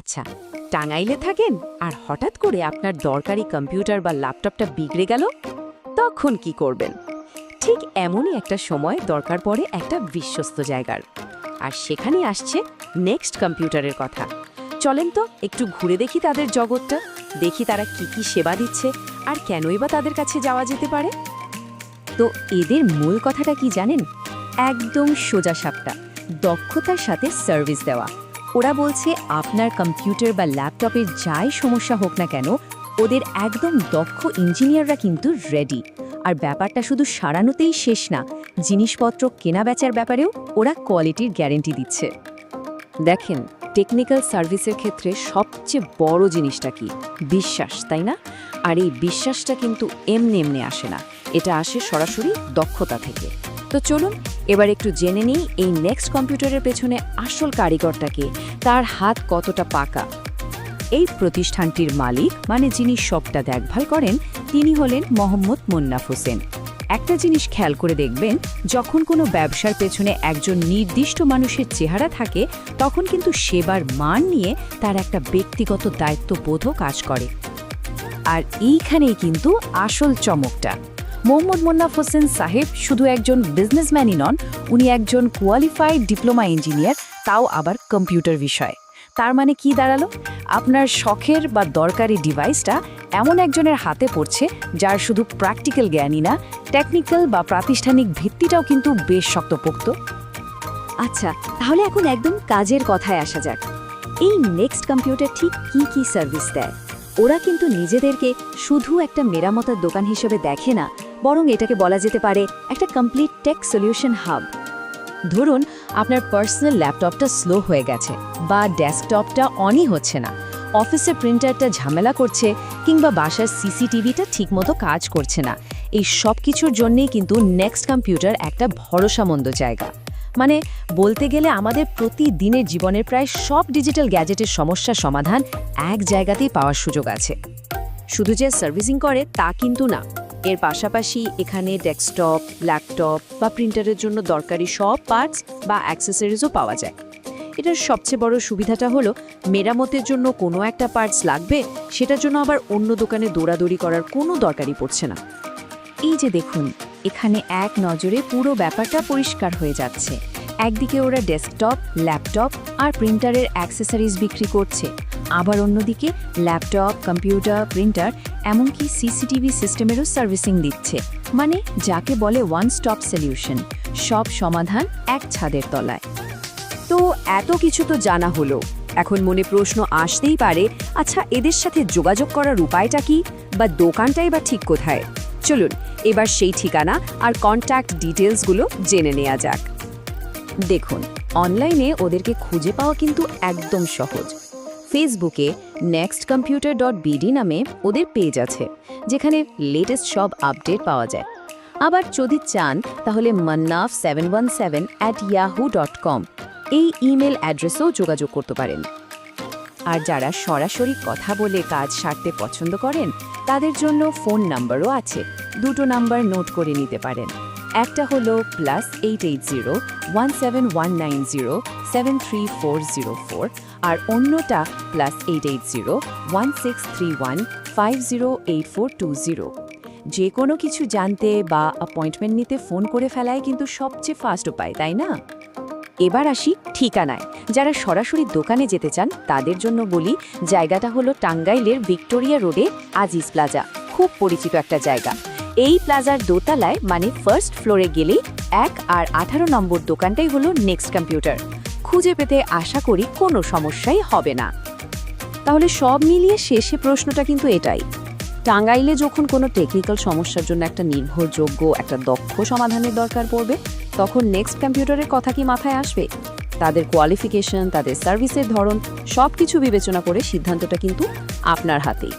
আচ্ছা টাঙ্গাইলে থাকেন আর হঠাৎ করে আপনার দরকারি কম্পিউটার বা ল্যাপটপটা বিগড়ে গেল, তখন কি করবেন? ঠিক এমনই একটা সময় দরকার পড়ে একটা বিশ্বস্ত জায়গার। আর সেখানে আসছে নেক্সট কম্পিউটারের কথা। চলেন তো একটু ঘুরে দেখি তাদের জগৎটা, দেখি তারা কি কি সেবা দিচ্ছে আর কেনই বা তাদের কাছে যাওয়া যেতে পারে। তো এদের মূল কথাটা কি জানেন? একদম সোজা সাপটা, দক্ষতার সাথে সার্ভিস দেওয়া। ওরা বলছে আপনার কম্পিউটার বা ল্যাপটপের যাই সমস্যা হোক না কেন, ওদের একদম দক্ষ ইঞ্জিনিয়াররা কিন্তু রেডি আর ব্যাপারটা শুধু সারানোতেই শেষ না, জিনিসপত্র কেনা বেচার ব্যাপারেও ওরা কোয়ালিটির গ্যারেন্টি দিচ্ছে। দেখেন টেকনিক্যাল সার্ভিসের ক্ষেত্রে সবচেয়ে বড় জিনিসটা কি? বিশ্বাস, তাই না? আর এই বিশ্বাসটা কিন্তু এমনি এমনি আসে না। এটা আসে সরাসরি দক্ষতা থেকে। তো চলুন, এবার একটু জেনে নিই এই নেক্সট কম্পিউটারের পেছনে আসল কারিগরটাকে তার হাত কতটা পাকা। এই প্রতিষ্ঠানটির মালিক মানে যিনি সবটা দেখভাল করেন, তিনি হলেন মোহাম্মদ মুন্নাফ হোসেন। একটা জিনিস খেয়াল করে দেখবেন, যখন কোনো ব্যবসার পেছনে একজন নির্দিষ্ট মানুষের চেহারা থাকে, তখন কিন্তু সেবার মান নিয়ে তার একটা ব্যক্তিগত দায়িত্ববোধও কাজ করে। আর এইখানেই কিন্তু আসল চমকটা। মোহাম্মদ মোন্নাফ হোসেন সাহেব শুধু একজন বিজনেসম্যানই নন, উনি একজন কোয়ালিফাইড ডিপ্লোমা ইঞ্জিনিয়ার তাও আবার কম্পিউটার বিষয়ে। তার মানে কি দাঁড়াল? আপনার শখের বা দরকারি ডিভাইসটা এমন একজনের হাতে পড়ছে যার শুধু প্র্যাকটিক্যাল জ্ঞানই না টেকনিক্যাল বা প্রাতিষ্ঠানিক ভিত্তিটাও কিন্তু বেশ শক্তপোক্ত। আচ্ছা তাহলে এখন একদম কাজের কথায় আসা যাক। এই নেক্সট কম্পিউটার ঠিক কি কি সার্ভিস দেয়? ওরা কিন্তু নিজেদেরকে শুধু একটা মেরামতার দোকান হিসেবে দেখে না বরং এটাকে বলা যেতে পারে একটা কমপ্লিট টেক সলিউশন হাব ধরুন, আপনার পার্সোনাল ল্যাপটপটা স্লো হয়ে গেছে বা ডেস্কটপটা অনই হচ্ছে না। অফিসের প্রিন্টারটা ঝামেলা করছে কিংবা বাসার সিসিটিভিটা ঠিকমতো কাজ করছে না। এই সব কিছুর জন্যেই কিন্তু নেক্সট কম্পিউটার একটা ভরসামন্দ জায়গা। মানে বলতে গেলে আমাদের প্রতিদিনের জীবনের প্রায় সব ডিজিটাল গ্যাজেটের সমস্যার সমাধান এক জায়গাতেই পাওয়ার সুযোগ আছে। শুধু যে সার্ভিসিং করে তা কিন্তু না। এর পাশাপাশি এখানে ডেস্কটপ, ল্যাপটপ বা প্রিন্টারের জন্য দরকারি সব পার্টস বা অ্যাক্সেসরিজও পাওয়া যায়। এটার সবচেয়ে বড় সুবিধাটা হলো, মেরামতের জন্য কোনো একটা পার্টস লাগবে, সেটার জন্য আবার অন্য দোকানে দৌড়াদৌড়ি করার কোনো দরকারই পড়ছে না। এই যে দেখুন, এখানে এক নজরে পুরো ব্যাপারটা পরিষ্কার হয়ে যাচ্ছে। একদিকে ওরা ডেস্কটপ, ল্যাপটপ আর প্রিন্টারের অ্যাক্সেসরিজ বিক্রি করছে। আবার অন্যদিকে ল্যাপটপ, কম্পিউটার, প্রিন্টার, এমনকি সিসিটিভি সিস্টেমেরও সার্ভিসিং দিচ্ছে। মানে যাকে বলে ওয়ান স্টপ সলিউশন সব সমাধান এক ছাদের তলায়। তো এত কিছু তো জানা হলো। এখন মনে প্রশ্ন আসতেই পারে আচ্ছা এদের সাথে যোগাযোগ করার উপায়টা কি? বা দোকানটাই বা ঠিক কোথায়? চলুন, এবার সেই ঠিকানা আর কন্ট্যাক্ট ডিটেলসগুলো জেনে নেওয়া যাক। দেখুন অনলাইনে ওদেরকে খুঁজে পাওয়া কিন্তু একদম সহজ। ফেসবুকে নেক্সট কম্পিউটার ডট বিডি নামে ওদের পেজ আছে, যেখানে লেটেস্ট সব আপডেট পাওয়া যায়। আবার যদি চান, তাহলে Mannaf seven one seven at Yahoo dot com এই ইমেল অ্যাড্রেসেও যোগাযোগ করতে পারেন। আর যারা সরাসরি কথা বলে কাজ সারতে পছন্দ করেন, তাদের জন্য ফোন নাম্বারও আছে, দুটো নাম্বার নোট করে নিতে পারেন। একটা হলো plus eight eight zero one seven one nine zero seven three four zero four আর অন্যটা plus eight eight zero one six three one five zero eight four two zero যে কোনো কিছু জানতে বা অ্যাপয়েন্টমেন্ট নিতে ফোন করে ফেলায় কিন্তু সবচেয়ে ফাস্ট উপায়, তাই না? এবার আসি ঠিকানায়। যারা সরাসরি দোকানে যেতে চান, তাদের জন্য বলি, জায়গাটা হলো টাঙ্গাইলের ভিক্টোরিয়া রোডে আজিজ প্লাজা। খুব পরিচিত একটা জায়গা। এই প্লাজার দোতলায় মানে ফার্স্ট ফ্লোরে গেলেই এক আর আঠারো নম্বর দোকানটাই হলো নেক্সট কম্পিউটার খুঁজে পেতে আশা করি কোনো সমস্যাই হবে না। তাহলে সব মিলিয়ে শেষে প্রশ্নটা কিন্তু এটাই। টাঙ্গাইলে যখন কোনো টেকনিক্যাল সমস্যার জন্য একটা নির্ভরযোগ্য, একটা দক্ষ সমাধানের দরকার পড়বে, তখন নেক্সট কম্পিউটারের কথা কি মাথায় আসবে? তাদের কোয়ালিফিকেশন তাদের সার্ভিসের ধরন সব কিছু বিবেচনা করে সিদ্ধান্তটা কিন্তু আপনার হাতেই।